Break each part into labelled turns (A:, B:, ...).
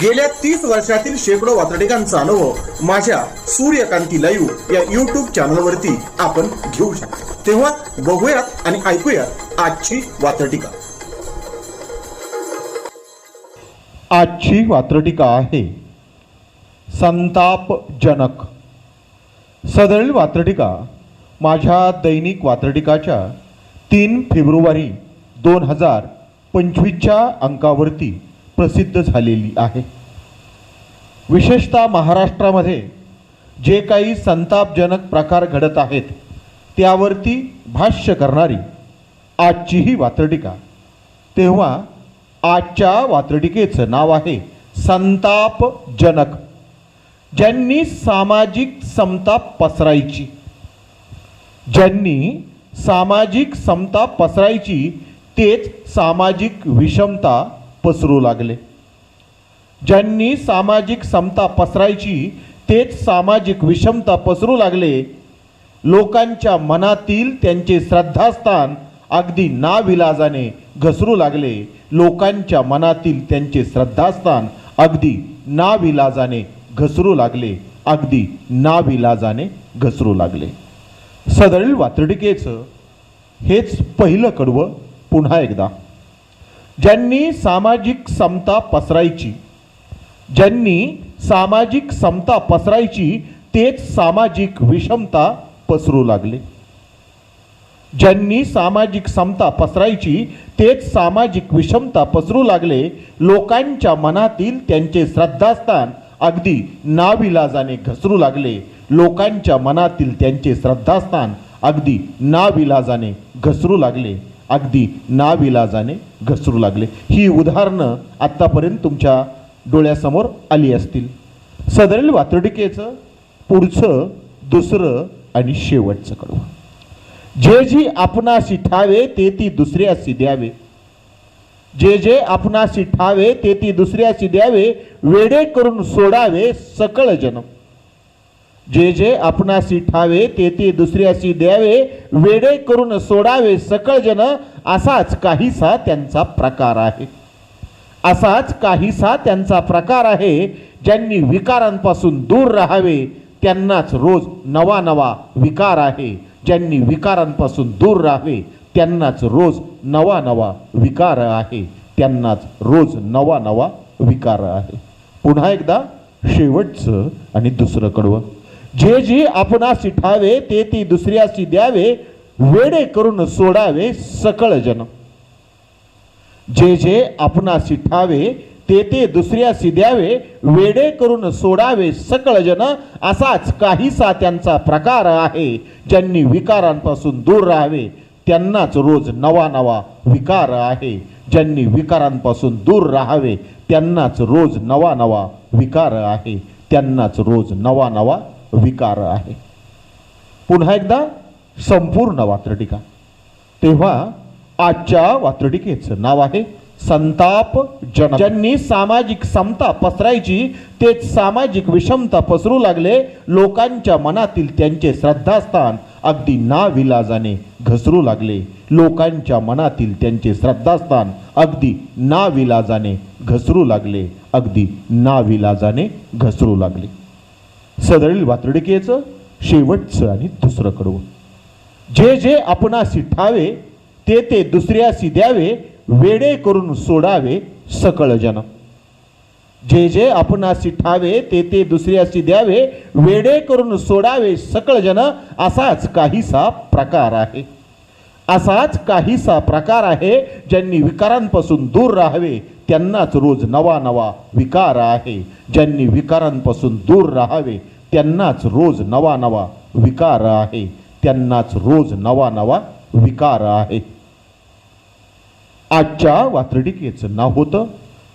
A: गेल्या तीस वर्षातील शेकडो वातडिकांचा अनुभव माझ्या सूर्यकांती लाईव्ह या युट्यूब चॅनलवरती आपण घेऊ शकतो. तेव्हा बघूयात आणि ऐकूयात आजची वातडिका
B: आजची वात्रटिका आहे संतापजनक. सदळील वात्रटिका माझ्या दैनिक वात्रटिकाच्या तीन फेब्रुवारी दोन हजार पंचवीसच्या अंकावरती. प्रसिद्ध झालेली आहे. विशेषतः महाराष्ट्रामध्ये जे काही संतापजनक प्रकार घडत आहेत त्यावरती भाष्य करणारी आजची ही वात्रटिका. तेव्हा आजच्या वात्रटिकेचं नाव आहे संतापजनक. ज्यांनी सामाजिक समता पसरायची ज्यांनी सामाजिक समता पसरायची तेच सामाजिक विषमता पसरू लागले. ज्यांनी सामाजिक समता पसरायची तेच सामाजिक विषमता पसरू लागले. लोकांच्या मनातील त्यांचे श्रद्धास्थान अगदी नाविलाजाने घसरू लागले. लोकांच्या मनातील त्यांचे श्रद्धास्थान अगदी नाविलाजाने घसरू लागले. अगदी नाविलाजाने घसरू लागले. सदरील वातडिकेचं हेच पहिलं कडवं पुन्हा एकदा. ज्यांनी सामाजिक समता पसरायची ज्यांनी सामाजिक समता पसरायची तेच सामाजिक विषमता पसरू लागले. ज्यांनी सामाजिक समता पसरायची तेच सामाजिक विषमता पसरू लागले लोकांच्या मनातील त्यांचे श्रद्धास्थान अगदी नाविलाजाने घसरू लागले लोकांच्या मनातील त्यांचे श्रद्धास्थान अगदी नाविलाजाने घसरू लागले. अगदी नाविलाजाने घसरू लागले. ही उदाहरणं आत्तापर्यंत तुमच्या डोळ्यासमोर आली असतील. सदरील वातर्डिकेचं पुढचं दुसरं आणि शेवटचं कडवं. जे जी आपणाशी ठावे ते ती दुसऱ्याशी द्यावे. जे जे आपणाशी ठावे ते ती दुसऱ्याशी द्यावे. वेडे करून सोडावे सकळ जनम. जे जे आपणाशी ठावे ते ते दुसऱ्याशी द्यावे वेडे करून सोडावे सकळ जन असाच काहीसा त्यांचा प्रकार आहे. असाच काहीसा त्यांचा प्रकार आहे ज्यांनी विकारांपासून दूर राहावे त्यांनाच रोज नवा नवा विकार आहे. ज्यांनी विकारांपासून दूर राहावे त्यांनाच रोज नवा नवा विकार आहे. त्यांनाच रोज नवा नवा विकार आहे. पुन्हा एकदा शेवटचं आणि दुसरं कडवं. जे जे आपणासी ठावे ते ती दुसऱ्याशी द्यावे वेडे करून सोडावे सकळ जन. जे जे आपणासी ठावे ते ते दुसऱ्याशी द्यावे वेडे करून सोडावे सकळ जन. असाच काहीसा त्यांचा प्रकार आहे ज्यांनी विकारांपासून दूर राहावे. त्यांनाच रोज नवा नवा विकार आहे. ज्यांनी विकारांपासून दूर राहावे त्यांनाच रोज नवा नवा विकार आहे. त्यांनाच रोज नवा नवा विकार आहे. पुन्हा एकदा संपूर्ण वात्रटिका. तेव्हा आजच्या वात्रटिकेचं नाव आहे संताप जन ज्यांनी सामाजिक समता पसरायची तेच सामाजिक विषमता पसरू लागले लोकांच्या मनातील त्यांचे श्रद्धास्थान अगदी नाविलाजाने घसरू लागले. लोकांच्या मनातील त्यांचे श्रद्धास्थान अगदी नाविलाजाने घसरू लागले अगदी नाविलाजाने घसरू लागले. सदळील वात्रडिकेचं शेवटचं आणि दुसरं कडवं जे जे आपणाशी ठावे ते ते दुसऱ्याशी द्यावे वेडे करून सोडावे सकळ जन. जे जे आपणाशी ठावे ते ते दुसऱ्याशी द्यावे वेडे करून सोडावे सकळ जन असाच काहीसा प्रकार आहे. असाच काहीसा प्रकार आहे ज्यांनी विकारांपासून दूर राहावे. त्यांनाच रोज नवा नवा विकार आहे. ज्यांनी विकारांपासून दूर राहावे त्यांनाच रोज नवा नवा विकार आहे. त्यांनाच रोज नवा नवा विकार आहे. आजच्या वात्रटिकेचं नाव होतं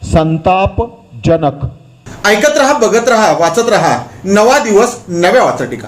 B: संतापजनक
A: ऐकत रहा बघत रहा वाचत रहा. नवा दिवस नव्या वाचटिका